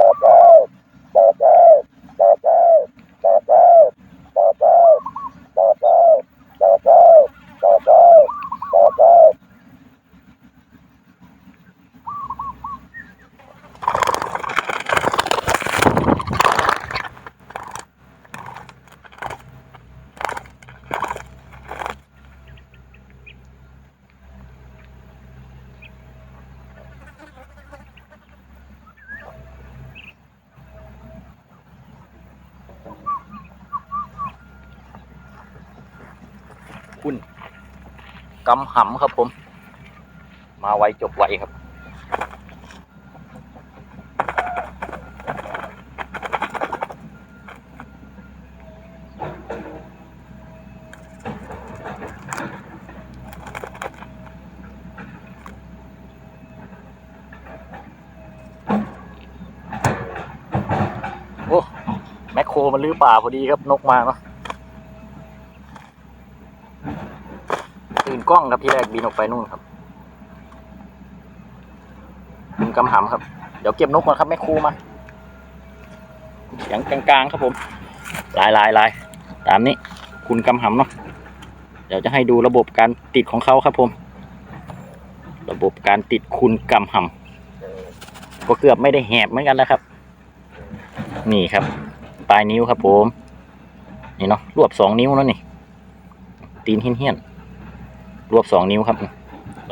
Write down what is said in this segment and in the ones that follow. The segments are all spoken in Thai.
Bye-bye. กำหำครับผม มาไวจบไวครับ โอ้ แมคโครมันลื้อป่าพอดีครับนกมาเนาะตื่น กล้องครับที่แรกบินออกไปนู่นครับบินกำหำครับ เดี๋ยวเก็บนกก่อนครับแมคโครูมาเสียงกลางๆครับผมลายลายลายตามนี้คุณกำหำเนาะเดี๋ยวจะให้ดูระบบการติดของเขาครับผม ระบบการติดคุณกำหำก็เกือบไม่ได้แหบเหมือนกันแล้วครับ นี่ครับ ปลายนิ้วครับผม นี่เนาะรวบสองนิ้วแล้วนี่ ตีนเหี้ยนๆ รวบสองนิ้วครับ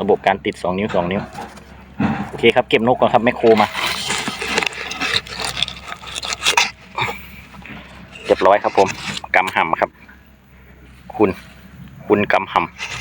ระบบการติดสองนิ้วสองนิ้ว โอเคครับ เก็บนกก่อนครับแมคโครมาเรียบร้อยครับผมกำหำครับ คุณ คุณกำหำ